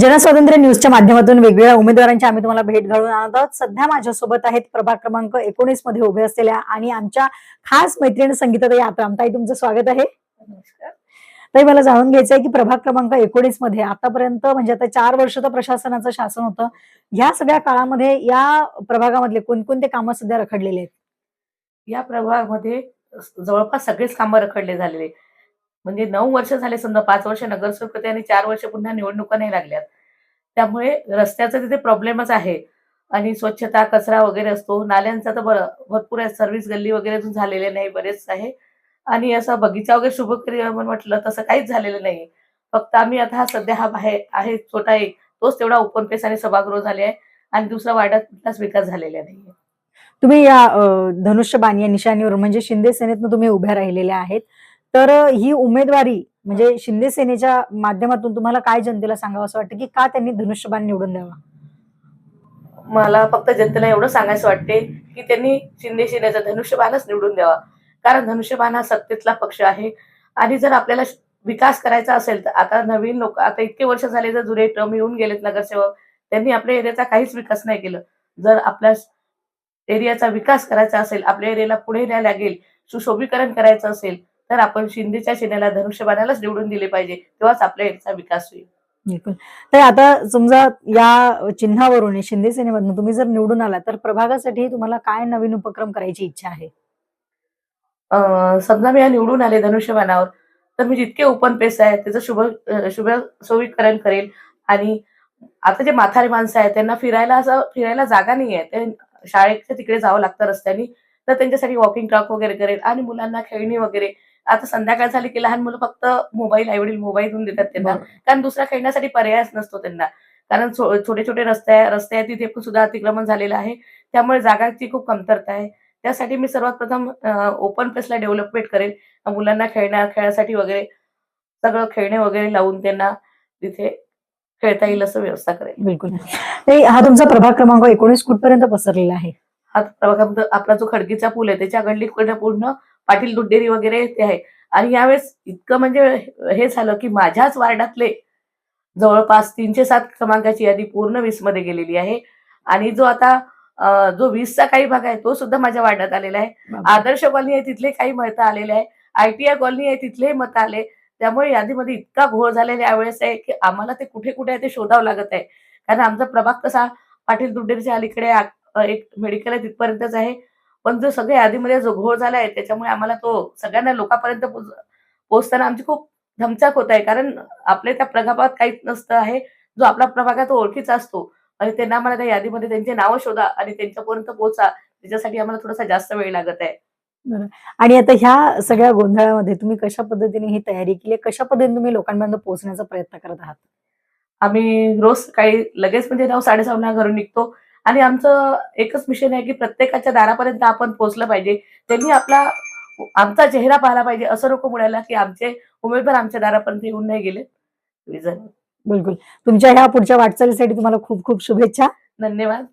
जनस्वातंत्र्य न्यूजच्या माध्यमातून वेगवेगळ्या उमेदवारांची आम्ही तुम्हाला भेट घडवून आणत आहोत. सध्या माझ्यासोबत आहेत प्रभाग क्रमांक एकोणीसमध्ये उभे असलेल्या आणि आमच्या खास मैत्रीण संगीताताई आत्राम ताई तुमचं स्वागत आहे. ताई मला जाणून घ्यायचं आहे की प्रभाग क्रमांक एकोणीसमध्ये आतापर्यंत म्हणजे आता चार वर्ष तर प्रशासनाचं शासन होतं या सगळ्या काळामध्ये या प्रभागामधले कोणकोणते कामं सध्या रखडलेले आहेत? या प्रभागामध्ये जवळपास सगळेच कामं रखडले झालेले म्हणजे नऊ वर्ष झाले समजा पाच वर्ष नगरसेवक होते आणि चार वर्ष पुन्हा निवडणुका नाही लागल्यात. त्यामुळे रस्त्याचा तिथे प्रॉब्लेमच आहे. आणि स्वच्छता कचरा वगैरे असतो. नाल्यांचा तर बरं भरपूर आहे. सर्व्हिस गल्ली वगैरे अजून झालेले नाही बरेच आहे. आणि असं बगीचा वगैरे शुभकरी आपण म्हटलं तसं काहीच झालेलं नाही. फक्त आम्ही आता हा सध्या हा आहे आहे छोटा एक तोच तेवढा ओपन पेस आणि सभागृह झाले आहे. आणि दुसरा वाड्यात कुठलाच विकास झालेला नाही तुम्ही या अं, धनुष्यबाण या निशाणीवर म्हणजे शिंदे सेनेतनं तुम्ही उभ्या राहिलेल्या आहेत. तर ही उमेदवारी म्हणजे शिंदे सेनेच्या माध्यमातून तुम्हाला काय जनतेला सांगावं असं वाटतं की का त्यांनी धनुष्यबाण निवडून द्यावा? मला फक्त जनतेला एवढं सांगायचं वाटते की त्यांनी शिंदे सेनेचा धनुष्यबाणच निवडून द्यावा. कारण धनुष्यबाण हा सत्तेतला पक्ष आहे. आणि जर आपल्याला विकास करायचा असेल तर आता नवीन लोक आता इतके वर्ष झाले जर जुने टर्म येऊन गेलेत नगरसेवक त्यांनी आपल्या एरियाचा काहीच विकास नाही केलं. जर आपल्या एरियाचा विकास करायचा असेल आपल्या एरियाला पुढे न्यायला लागेल सुशोभीकरण करायचं असेल तर आपण शिंदेच्या सेनेला धनुष्यबाणालाच निवडून दिले पाहिजे तेव्हाच आपल्या एरियाचा विकास होईल. बिलकुल. तर आता समजा या चिन्हावरून शिंदे सेनेमधून तुम्ही जर निवडून आला तर प्रभागासाठी तुम्हाला काय नवीन उपक्रम करायची इच्छा आहे? समजा मी या निवडून आले धनुष्यबाणावर तर मी जितके ओपन पेस आहे त्याचं शुभ शुभ सोयीकरण करेल. आणि आता जे म्हातारे माणसं आहेत त्यांना फिरायला असं फिरायला जागा नाही आहे. ते शाळेच्या तिकडे जावं लागतं रस्त्याने तर त्यांच्यासाठी वॉकिंग ट्रॅक वगैरे करेल. आणि मुलांना खेळणी वगैरे आता संध्याकाळ झाली की लहान मुलं फक्त मोबाईल आईवडील मोबाईल देऊन देतात त्यांना. कारण दुसरा खेळण्यासाठी पर्यायच नसतो त्यांना. कारण छोटे छोटे रस्ते आहे रस्ते आहेत तिथे सुद्धा अतिक्रमण झालेलं आहे. त्यामुळे जागाची खूप कमतरता आहे. त्यासाठी मी सर्वात प्रथम ओपन प्लेसला डेव्हलपमेंट करेल. मुलांना खेळण्या खेळासाठी वगैरे सगळं खेळणे वगैरे लावून त्यांना तिथे खेळता येईल असं व्यवस्था करेल. बिलकुल. हा तुमचा प्रभाग क्रमांक एकोणीस कुठपर्यंत पसरलेला आहे? हा प्रभागामध्ये आपला जो खडकीचा पूल आहे त्याच्या गल्लीकडे पूर्ण? पाटील दुड्डेरी वगैरे ते आहे. आणि यावेळेस इतकं म्हणजे हे झालं की माझ्याच वार्डातले जवळपास तीनशे सात क्रमांकाची यादी पूर्ण वीसमध्ये गेलेली आहे. आणि जो आता जो वीसचा काही भाग आहे तो सुद्धा माझ्या वार्डात आलेला आहे. आदर्श कॉलनी आहे तिथले काही मतं आलेले आहे. आयटीआय कॉलनी आहे तिथलेही मत आले. त्यामुळे यादीमध्ये इतका घोळ झालेला यावेळेस आहे की आम्हाला ते कुठे कुठे आहे ते शोधावं लागत आहे. कारण आमचा प्रभाग तसा पाटील दुड्डेरच्या अलीकडे एक मेडिकल आहे तिथपर्यंतच आहे. पण जो सगळ्या यादीमध्ये जो घोळ झाला आहे त्याच्यामुळे आम्हाला तो सगळ्यांना लोकांपर्यंत पोहोचताना आमची खूप धमचाक होत आहे. कारण आपल्या त्या प्रभागात काहीच नसतं आहे. जो आपला प्रभाग आहे तो ओळखीचा असतो. आणि त्यांना आम्हाला त्या यादीमध्ये त्यांची नावं शोधा आणि त्यांच्यापर्यंत पोहोचा. त्याच्यासाठी आम्हाला थोडासा जास्त वेळ लागत आहे. आणि आता ह्या सगळ्या गोंधळामध्ये तुम्ही कशा पद्धतीने ही तयारी केली? कशा पद्धतीने तुम्ही लोकांपर्यंत पोहोचण्याचा प्रयत्न करत आहात? आम्ही रोज सकाळी लगेच म्हणजे नऊ साडेसहाला घरून निघतो. आणि आमचं एकच मिशन आहे की प्रत्येकाच्या दारापर्यंत आपण पोहोचलं पाहिजे. त्यांनी आपला आमचा चेहरा पाहिला पाहिजे. असं नको म्हणायला की आमचे उमेदवार आमच्या दारापर्यंत येऊन नाही गेले. बिलकुल. तुमच्या ह्या पुढच्या वाटचालीसाठी तुम्हाला खूप खूप शुभेच्छा. धन्यवाद.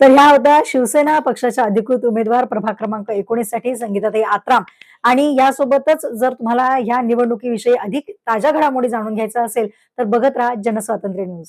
तर ह्या होत्या शिवसेना पक्षाच्या अधिकृत उमेदवार प्रभाग क्रमांक एकोणीससाठी संगीताताई आत्राम. आणि यासोबतच जर तुम्हाला ह्या निवडणुकीविषयी अधिक ताज्या घडामोडी जाणून घ्यायचा असेल तर बघत राहा जनस्वातंत्र्य न्यूज.